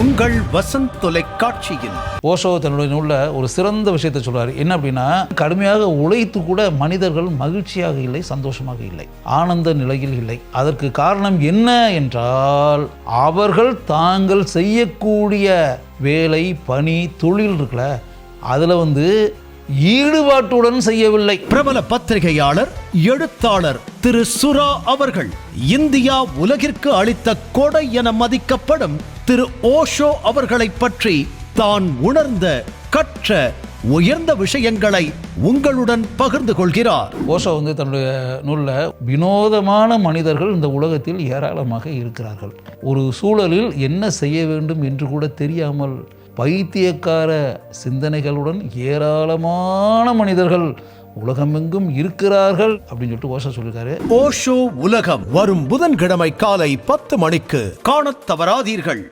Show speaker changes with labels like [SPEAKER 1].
[SPEAKER 1] உங்கள் வசந்த் தொலைக்காட்சியில்.
[SPEAKER 2] ஓஷோ தன்னுடைய நூலில் ஒரு சிறந்த விஷயத்தை சொல்றாரு. என்ன அப்படின்னா கடுமையாக உழைத்து கூட மனிதர்கள் மகிழ்ச்சியாக இல்லை சந்தோஷமாக இல்லை ஆனந்த நிலையில் இல்லை. அதற்கு காரணம் என்ன என்றால் அவர்கள் தாங்கள் செய்யக்கூடிய வேலை பணி தொழில் இருக்குல்ல அதில் வந்து ஈடுபாட்டுடன் செய்யவில்லை.
[SPEAKER 1] பிரபல பத்திரிகையாளர் எழுத்தாளர் திரு சுரா அவர்கள் இந்தியா உலகிற்கு அளித்த கொடை என மதிக்கப்படும் திரு ஓஷோ அவர்களை பற்றி தான் உணர்ந்த கற்ற உயர்ந்த விஷயங்களை உங்களுடன் பகிர்ந்து கொள்கிறார்.
[SPEAKER 2] ஓஷோ வந்து தன்னுடைய நூலில் வினோதமான மனிதர்கள் இந்த உலகத்தில் ஏராளமாக இருக்கிறார்கள். ஒரு சூழலில் என்ன செய்ய வேண்டும் என்று கூட தெரியாமல் பைத்தியக்கார சிந்தனைகளுடன் ஏராளமான மனிதர்கள் உலகமெங்கும் இருக்கிறார்கள் அப்படின்னு சொல்லிட்டு ஓஷா சொல்லியிருக்காரு.
[SPEAKER 1] ஓஷோ உலகம் வரும் புதன்கிழமை காலை பத்து மணிக்கு. காணத் தவறாதீர்கள்.